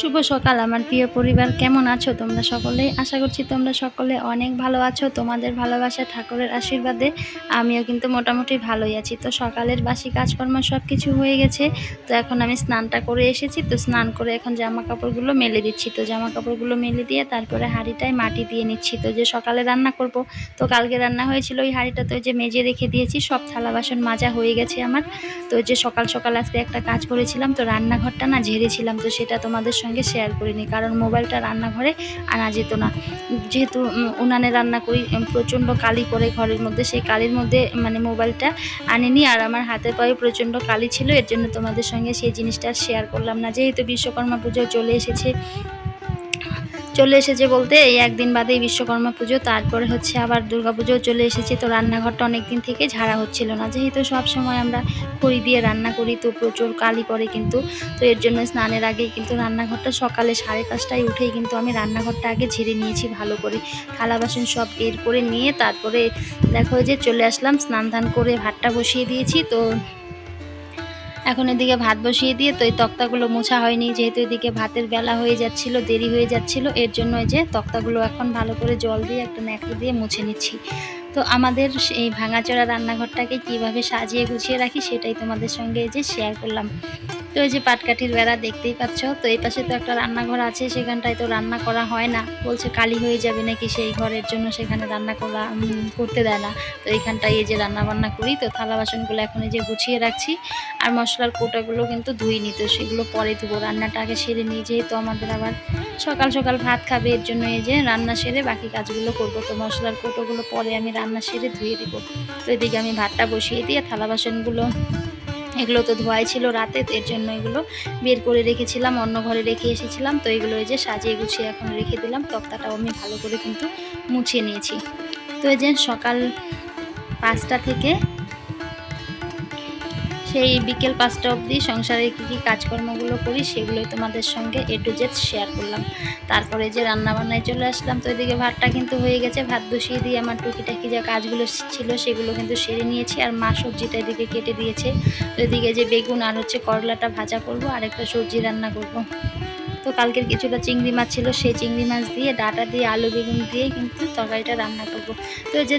শুভ সকাল, আমার প্রিয় পরিবার। কেমন আছো তোমরা সকলে? আশা করছি তোমরা সকলে অনেক ভালো আছো। তোমাদের ভালোবাসা, ঠাকুরের আশীর্বাদে আমিও কিন্তু মোটামুটি ভালোই আছি। তো সকালের বাসি কাজকর্ম সব কিছু হয়ে গেছে। তো এখন আমি স্নানটা করে এসেছি। তো স্নান করে এখন জামা কাপড়গুলো মেলে দিচ্ছি। তো জামা কাপড়গুলো মেলে দিয়ে তারপরে হাঁড়িটায় মাটি দিয়ে নিচ্ছি। তো যে সকালে রান্না করব, তো কালকে রান্না হয়েছিল ওই হাঁড়িটা তো যে মেজে রেখে দিয়েছি। সব থালা বাসন মাজা হয়ে গেছে আমার। তো যে সকাল সকাল আজকে একটা কাজ করেছিলাম। তো রান্নাঘরটা না ঝেড়েছিলাম। তো সেটা তোমাদের সঙ্গে শেয়ার করিনি, কারণ মোবাইলটা রান্নাঘরে আনা যেত না। যেহেতু উনানে রান্না করি প্রচণ্ড কালি করে ঘরের মধ্যে, সেই কালির মধ্যে মানে মোবাইলটা আনিনি, আর আমার হাতে পায়ে প্রচণ্ড কালি ছিল, এর জন্য তোমাদের সঙ্গে সেই জিনিসটা শেয়ার করলাম না। যেহেতু বিশ্বকর্মা পুজো চলে এসেছে চলে এসেছে বলতে এই একদিন বাদেই বিশ্বকর্মা পুজো, তারপরে হচ্ছে আবার দুর্গা পুজোও চলে এসেছে। তো রান্নাঘরটা অনেক দিন থেকে ঝাড়া হচ্ছিল না। যেহেতু সব সময় আমরা খড়ি দিয়ে রান্না করি, তো প্রচুর কালি পড়ে কিন্তু। তো এর জন্য স্নানের আগেই কিন্তু রান্নাঘরটা সকালে সাড়ে পাঁচটায় উঠেই কিন্তু আমি রান্নাঘরটা আগে ঝেড়ে নিয়েছি ভালো করে। থালা বাসন সব বের করে নিয়ে তারপরে দেখো যে চলে আসলাম স্নান ধান করে ভাতটা বসিয়ে দিয়েছি। তো এখন এদিকে ভাত বসিয়ে দিয়ে তো এই তক্তাগুলো মোছা হয়নি, যেহেতু এদিকে ভাতের বেলা হয়ে যাচ্ছিল, দেরি হয়ে যাচ্ছিল, এর জন্য যে তক্তাগুলো এখন ভালো করে জল দিয়ে একটা ন্যাকড়ে দিয়ে মুছে নিচ্ছি। তো আমাদের এই ভাঙাচোরা রান্নাঘরটাকে কীভাবে সাজিয়ে গুছিয়ে রাখি সেটাই তোমাদের সঙ্গে যে শেয়ার করলাম। তো এই যে পাটকাঠির বেড়া দেখতেই পাচ্ছ, তো এই পাশে তো একটা রান্নাঘর আছে, সেখানটায় তো রান্না করা হয় না। বলছে কালি হয়ে যাবে নাকি সেই ঘরের জন্য, সেখানে রান্না করা করতে দেয় না। তো এইখানটায় এই যে রান্না বান্না করি, তো থালা বাসনগুলো এখন এই যে গুছিয়ে রাখছি। আর মশলার কোটাগুলো কিন্তু ধুইনি, তো সেগুলো পরে ধুবো। রান্নাটা আগে সেরে নিয়ে যেহেতু আমাদের আবার সকাল সকাল ভাত খাবে, এর জন্য এই যে রান্না সেরে বাকি কাজগুলো করব। তো মশলার কোটোগুলো পরে আমি রান্না সেরে ধুয়ে দিব। তো এদিকে আমি ভাতটা বসিয়ে দিয়ে থালা বাসনগুলো এগুলো তো ধোয়াই ছিল রাতে, এর জন্য এগুলো বের করে রেখেছিলাম, অন্য ঘরে রেখে এসেছিলাম। তো এগুলো এই যে সাজিয়ে গুছিয়ে এখন রেখে দিলাম, তক্তাটাও আমি ভালো করে কিন্তু মুছে নিয়েছি। তো এই যে সকাল পাঁচটা থেকে সেই বিকেল পাঁচটা অবধি সংসারে কী কী কাজকর্মগুলো করি সেগুলোই তোমাদের সঙ্গে এ টু জেড শেয়ার করলাম। তারপরে যে রান্না বান্নায় চলে আসলাম, তো এদিকে ভাতটা কিন্তু হয়ে গেছে। ভাত বসিয়ে দিয়ে আমার টুকিটাকি যা কাজগুলো ছিল সেগুলো কিন্তু সেরে নিয়েছি আর মা সবজিটা এদিকে কেটে দিয়েছে। তো এদিকে যে বেগুন আর হচ্ছে করলাটা ভাজা করব আর একটা সবজি রান্না করব। তো কালকের কিছুটা চিংড়ি মাছ ছিল, সেই চিংড়ি মাছ দিয়ে, ডাটা দিয়ে, আলু বেগুন দিয়ে কিন্তু তরকারিটা রান্না করব। তো যে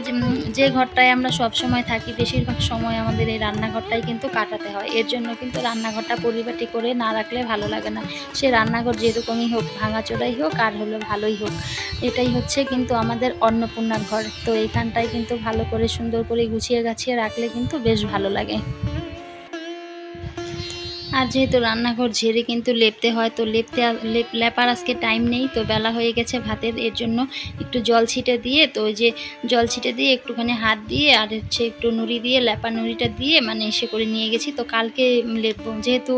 যে ঘরটায় আমরা সব সময় থাকি, বেশিরভাগ সময় আমাদের এই রান্নাঘরটাই কিন্তু কাটাতে হয়। এর জন্য কিন্তু রান্নাঘরটা পরিপাটি করে না রাখলে ভালো লাগে না। সে রান্নাঘর যেরকমই হোক, ভাঙাচোরাই হোক, আর হলো ভালোই হোক, এটাই হচ্ছে কিন্তু আমাদের অন্নপূর্ণার ঘর। তো এইখানটায় কিন্তু ভালো করে সুন্দর করে গুছিয়ে গাছিয়ে রাখলে কিন্তু বেশ ভালো লাগে। আর যেহেতু রান্নাঘর ঝেড়ে কিন্তু লেপতে হয়, তো লেপতে লেপ লেপার আজকে টাইম নেই, তো বেলা হয়ে গেছে ভাতের, এর জন্য একটু জল ছিটে দিয়ে, তো ওই যে জল ছিটে দিয়ে একটুখানি হাত দিয়ে আর হচ্ছে একটু নুড়ি দিয়ে লেপা নুড়িটা দিয়ে মানে এসে করে নিয়ে গেছি। তো কালকে লেপবো, যেহেতু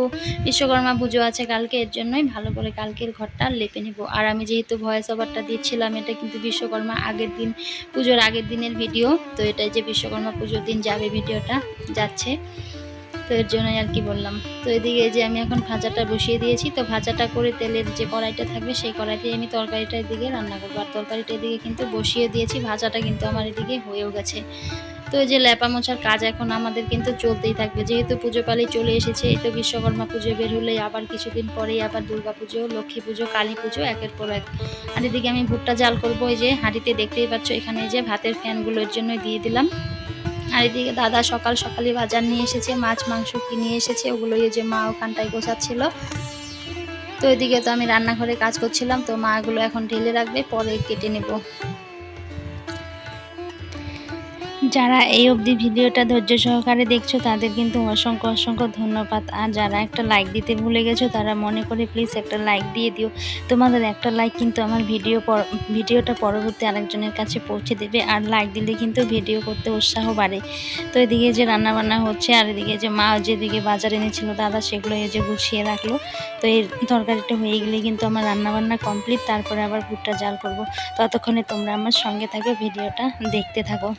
বিশ্বকর্মা পুজো আছে কালকে, এর জন্যই ভালো করে কালকের ঘরটা লেপে নেব। আর আমি যেহেতু ভয়েস ওভারটা দিচ্ছিলাম, এটা কিন্তু বিশ্বকর্মা আগের দিন, পুজোর আগের দিনের ভিডিও তো এটা যে বিশ্বকর্মা পুজোর দিন যাবে ভিডিওটা যাচ্ছে। তো এর জন্যই আর কি বললাম। তো এদিকে যে আমি এখন ভাজাটা বসিয়ে দিয়েছি, তো ভাজাটা করে তেলের যে কড়াইটা থাকবে সেই কড়াইতে আমি তরকারিটা এদিকে রান্না করব। আর তরকারিটা এদিকে কিন্তু বসিয়ে দিয়েছি, ভাজাটা কিন্তু আমার এদিকে হয়েও গেছে। তো এই যে ল্যাপা মোছার কাজ এখন আমাদের কিন্তু চলতেই থাকবে। যেহেতু পুজো পালি চলে এসেছে, এই তো বিশ্বকর্মা পুজো বের হলে আবার কিছুদিন পরেই আবার দুর্গা পুজো, লক্ষ্মী পুজো, কালী পুজো, একের পর এক। আর এদিকে আমি ভুট্টা জাল করব, এই যে হাঁড়িতে দেখতেই পাচ্ছ এখানে যে ভাতের ফ্যানগুলোর জন্য দিয়ে দিলাম। আর এদিকে দাদা সকাল সকালে বাজার নিয়ে এসেছে, মাছ, মাংস কিনে এসেছে ওগুলো যে মা ওখানটায় গোছাচ্ছিল। তো এদিকে তো আমি রান্নাঘরে কাজ করছিলাম, তো মাগুলো এখন ঢেলে রাখবে, পরে কেটে নেব। যারা এই অবধি ভিডিওটা ধৈর্য সহকারে দেখছ, তাদের কিন্তু অসংখ্য অসংখ্য ধন্যবাদ। আর যারা একটা লাইক দিতে ভুলে গেছো, তারা মনে করে প্লিজ একটা লাইক দিয়ে দিও। তোমাদের একটা লাইক কিন্তু আমার ভিডিও ভিডিওটা পরবর্তী আরেকজনের কাছে পৌঁছে দেবে। আর লাইক দিলে কিন্তু ভিডিও করতে উৎসাহ বাড়ে। তো এদিকে যে রান্না বান্না হচ্ছে, আর এদিকে যে মা যেদিকে বাজার এনেছিল দাদা, সেগুলো এই যে গুছিয়ে রাখল। তো এই তরকারিটা হয়ে গেলে কিন্তু আমার রান্নাবান্না কমপ্লিট তারপরে আবার ভুট্টা জাল করব। ততক্ষণে তোমরা আমার সঙ্গে থাকো, ভিডিওটা দেখতে থাকো।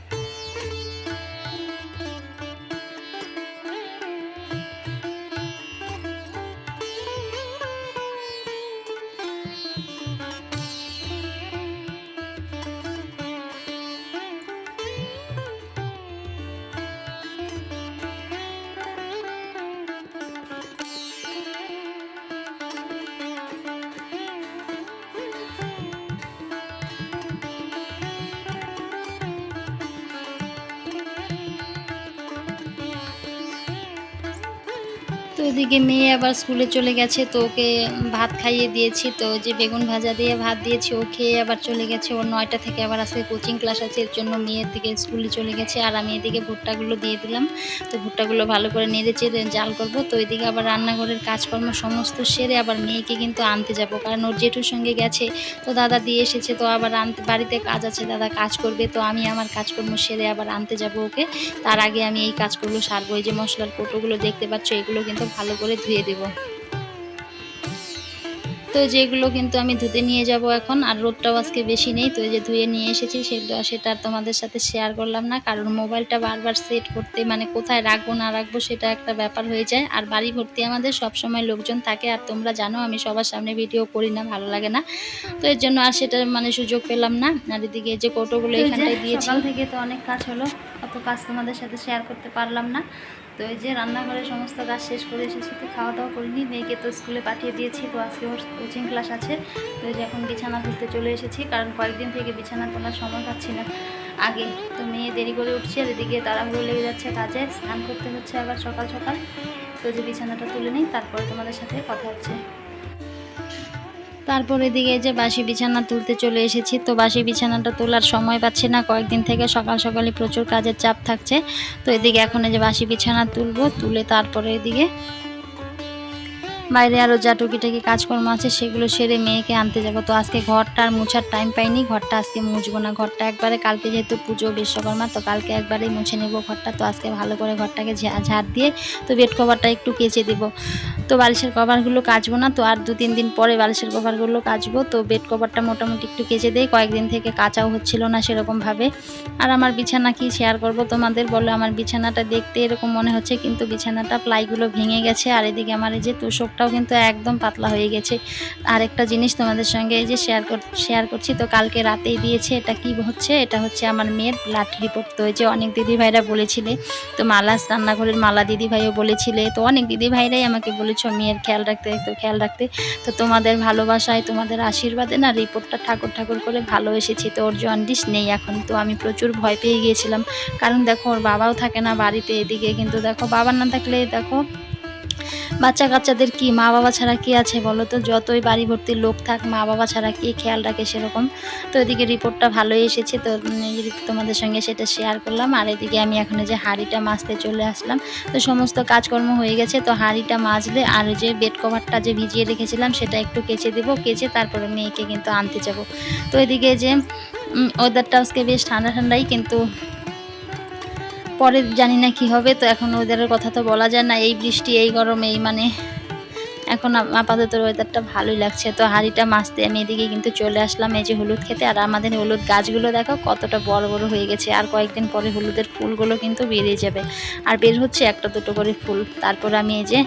তো ওদিকে মেয়ে আবার স্কুলে চলে গেছে, তো ওকে ভাত খাইয়ে দিয়েছি। তো যে বেগুন ভাজা দিয়ে ভাত দিয়েছি, ও খেয়ে আবার চলে গেছে। ওর নয়টা থেকে আবার আজকে কোচিং ক্লাস আছে, এর জন্য মেয়ের দিকে স্কুলে চলে গেছে। আর আমি এদিকে ভুট্টাগুলো দিয়ে দিলাম। তো ভুট্টাগুলো ভালো করে নেড়ে চেড়ে জাল করব। তো এদিকে আবার রান্নাঘরের কাজকর্ম সমস্ত সেরে আবার মেয়েকে কিন্তু আনতে যাব। কারণ ওর জেঠুর সঙ্গে গেছে, তো দাদা দিয়ে এসেছে, তো আবার আনতে বাড়িতে কাজ আছে, দাদা কাজ করবে। তো আমি আমার কাজকর্ম সেরে আবার আনতে যাব ওকে। তার আগে আমি এই কাজগুলো সারবো। এই যে মশলার কৌটোগুলো দেখতে পাচ্ছ, এগুলো কিন্তু ভালো করে ধুয়ে দেবো। তো যেগুলো কিন্তু আমি ধুতে নিয়ে যাব এখন আর রোদটাও আজকে বেশি নেই তো যে ধুয়ে নিয়ে এসেছি সেটা সেটা আর তোমাদের সাথে শেয়ার করলাম না কারণ মোবাইলটা বারবার সেট করতে মানে কোথায় রাখব না রাখব সেটা একটা ব্যাপার হয়ে যায়। আর বাড়ি ভর্তি আমাদের সব সময় লোকজন থাকে আর তোমরা জানো আমি সবার সামনে ভিডিও করি না ভালো লাগে না। তো এর জন্য আর সেটা মানে সুযোগ পেলাম না। আর এদিকে যে কৌটোগুলো এখানটায় দিয়েছি। সকাল থেকে তো অনেক কাজ হলো অত কাজ তোমাদের সাথে শেয়ার করতে পারলাম না। তো এই যে রান্নাঘরে সমস্ত কাজ শেষ করে এসেছি, তো খাওয়া দাওয়া করিনি। মেয়েকে তো স্কুলে পাঠিয়ে দিয়েছি, তো আজকে ওর কোচিং ক্লাস আছে। তো এই যে এখন বিছানা তুলতে চলে এসেছি, কারণ কয়েকদিন থেকে বিছানা তোলার সময় পাচ্ছি না আগে। তো মেয়ে দেরি করে উঠছে, আর এদিকে তাড়াহুড়ো লেগে যাচ্ছে কাজে। স্নান করতে হচ্ছে আবার সকাল সকাল। তো যে বিছানাটা তুলে নিই, তারপরে তোমাদের সাথে কথা হচ্ছে। তারপর এদিকে যে বাসি বিছানা তুলতে চলে এসেছি। তো বাসি বিছানাটা তোলার সময় পাচ্ছি না, কয়েকদিন থেকে সকাল সকালে প্রচুর কাজের চাপ থাকছে। তো এদিকে এখন এই যে বাসি বিছানা তুলবো, তুলে তারপরে এদিকে বাইরে আরও যা টুকিটাকি কাজকর্ম আছে সেগুলো সেরে মেয়েকে আনতে যাব। তো আজকে ঘরটা আর মুছার টাইম পাইনি, ঘরটা আজকে মুছবো না। ঘরটা একবারে কালকে যেহেতু পুজো, বিশ্বকর্মা, তো কালকে একবারেই মুছে নেব ঘরটা। তো আজকে ভালো করে ঘরটাকে ঝাড় দিয়ে তো বেড কভারটা একটু কেচে দিব। তো বালিশের কভারগুলো কাচবো না, তো আর দু তিন দিন পরে বালিশের কভারগুলো কাচবো। তো বেড কভারটা মোটামুটি একটু কেচে দেই, কয়েকদিন থেকে কাচাও হচ্ছিল না সেরকমভাবে। আর আমার বিছানা কি শেয়ার করব তোমাদের বলো? আমার বিছানাটা দেখতে এরকম মনে হচ্ছে, কিন্তু বিছানাটা প্লাইগুলো ভেঙে গেছে। আর এদিকে আমার এই যে তোষকটাও কিন্তু একদম পাতলা হয়ে গেছে। আর একটা জিনিস তোমাদের সঙ্গে এই যে শেয়ার শেয়ার করছি, তো কালকে রাতেই দিয়েছে, এটা কি হচ্ছে? এটা হচ্ছে আমার মেয়ের ব্লাড রিপোর্ট তো যে অনেক দিদিভাইরা বলেছিলে, তো মালা রান্নাঘরের মালা দিদিভাইও বলেছিলে, তো অনেক দিদিভাইরাই আমাকে বলেছ মেয়ের খেয়াল রাখতে তো খেয়াল রাখতে। তো তোমাদের ভালোবাসায়, তোমাদের আশীর্বাদে না রিপোর্টটা ঠাকুর ঠাকুর করে ভালো এসেছি, তো ওর জন্ডিস নেই এখন, তো আমি প্রচুর ভয় পেয়ে গিয়েছিলাম। কারণ দেখো, ওর বাবাও থাকে না বাড়িতে, এদিকে কিন্তু দেখো বাবা না থাকলে দেখো বাচ্চা কাচ্চাদের কি মা বাবা ছাড়া কি আছে বলো তো? যতই বাড়ি ভর্তি লোক থাক মা বাবা ছাড়া কে খেয়াল রাখে সেরকম? তো এদিকে রিপোর্টটা ভালোই এসেছে, তো তোমাদের সঙ্গে সেটা শেয়ার করলাম। আর এদিকে আমি এখন যে হাঁড়িটা মাজতে চলে আসলাম। তো সমস্ত কাজকর্ম হয়ে গেছে, তো হাঁড়িটা মাজলে আর যে বেড কভারটা যে ভিজিয়ে রেখেছিলাম, সেটা একটু কেচে দেবো। কেচে তারপরে মেয়েকে কিন্তু আনতে যাব। তো এদিকে যে ওয়েদারটা আজকে বেশ ঠান্ডা ঠান্ডাই কিন্তু পরে জানি না কি হবে, তো এখন ওয়েদারের কথা তো বলা যায় না, এই বৃষ্টি, এই গরম, এই মানে। এখন আপাতত ওয়েদারটা ভালোই লাগছে, তো হাঁড়িটা মাছতে আমি এদিকে কিন্তু চলে আসলাম, এই যে হলুদ খেতে, আর আমাদের হলুদ গাছগুলো দেখো কতটা বড় বড় হয়ে গেছে, আর কয়েকদিন পরে হলুদের ফুলগুলো কিন্তু বেরিয়ে যাবে। আর বের হচ্ছে একটা দুটো করে ফুল, তারপর আমি এই যে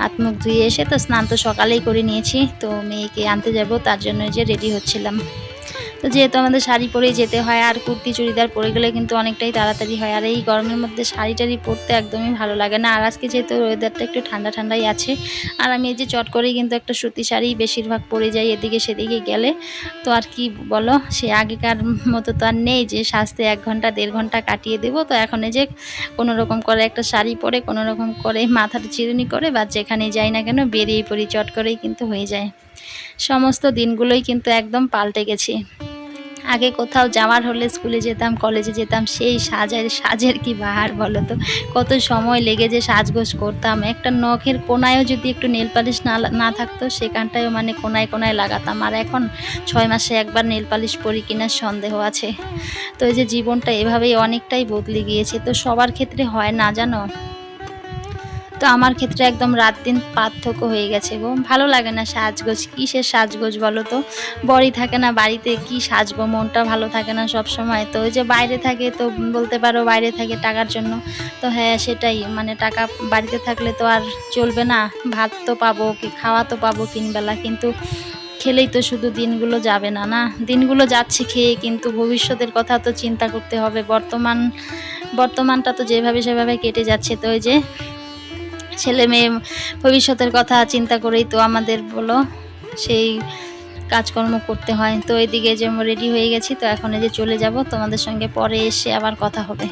হাত মুখ ধুয়ে এসে তো স্নান তো সকালেই করে নিয়েছি, তো মেয়েকে আনতে যাব, তার জন্য এই যে রেডি হচ্ছিলাম। তো যেহেতু আমাদের শাড়ি পরেই যেতে হয়, আর কুর্তি, চুড়িদার পরে গেলে কিন্তু অনেকটাই তাড়াতাড়ি হয়। আর এই গরমের মধ্যে শাড়ি টাড়ি পরতে একদমই ভালো লাগে না। আর আজকে যেহেতু ওয়েদারটা একটু ঠান্ডা ঠান্ডাই আছে, আর আমি এই যে চট করেই কিন্তু একটা সুতি শাড়ি বেশিরভাগ পরে যাই এদিকে সেদিকে গেলে। তো আর কি বলো, সে আগেকার মতো তো আর নেই যে সাজতে এক ঘণ্টা, দেড় ঘণ্টা কাটিয়ে দেবো। তো এখন এই যে কোনো রকম করে একটা শাড়ি পরে কোনো রকম করে মাথাটা চিরুনি করে, বা যেখানে যাই না কেন বেরিয়ে পড়ি, চট করেই কিন্তু হয়ে যায়। সমস্ত দিনগুলোই কিন্তু একদম পাল্টে গেছে। আগে কোথাও যাওয়ার হলে স্কুলে যেতাম, কলেজে যেতাম, সেই সাজের সাজের কি বাহার বলো তো? কত সময় লেগে যে সাজগোজ করতাম। একটা নখের কোনায়ও যদি একটু নেল পালিশ না না থাকতো, সেখানটায়ও মানে কোনায় কোনায় লাগাতাম। আর এখন ছয় মাসে একবার নেল পালিশ পরি কিনা সন্দেহ আছে। তো এই যে জীবনটা এভাবেই অনেকটাই বদলে গিয়েছে। তো সবার ক্ষেত্রে হয় না জানো? তো আমার ক্ষেত্রে একদম রাত দিন পার্থক্য হয়ে গেছে গো। ভালো লাগে না সাজগোজ। কিসের সাজগোজ বলো তো? বড়ি থাকে না বাড়িতে কি সাজবো? মনটা ভালো থাকে না সব সময় তো ওই যে বাইরে থাকে তো বলতে পারো বাইরে থাকে টাকার জন্য। তো হ্যাঁ সেটাই। মানে টাকা বাড়িতে থাকলে তো আর চলবে না। ভাত তো পাবো, কি খাওয়া তো পাবো তিনবেলা। কিন্তু খেলেই তো শুধু দিনগুলো যাবে না না? দিনগুলো যাচ্ছে খেয়ে, কিন্তু ভবিষ্যতের কথা তো চিন্তা করতে হবে। বর্তমান, বর্তমানটা তো যেভাবে সেভাবে কেটে যাচ্ছে। তো ওই যে ছেলে মেয়ে ভবিষ্যতের কথা চিন্তা করেই তো আমাদের বলো, সেই কাজকর্ম করতে হয়। তো এদিকে যে রেডি হয়ে গেছি, তো এখন এই যে চলে যাব, তোমাদের সঙ্গে পরে এসে আবার কথা হবে।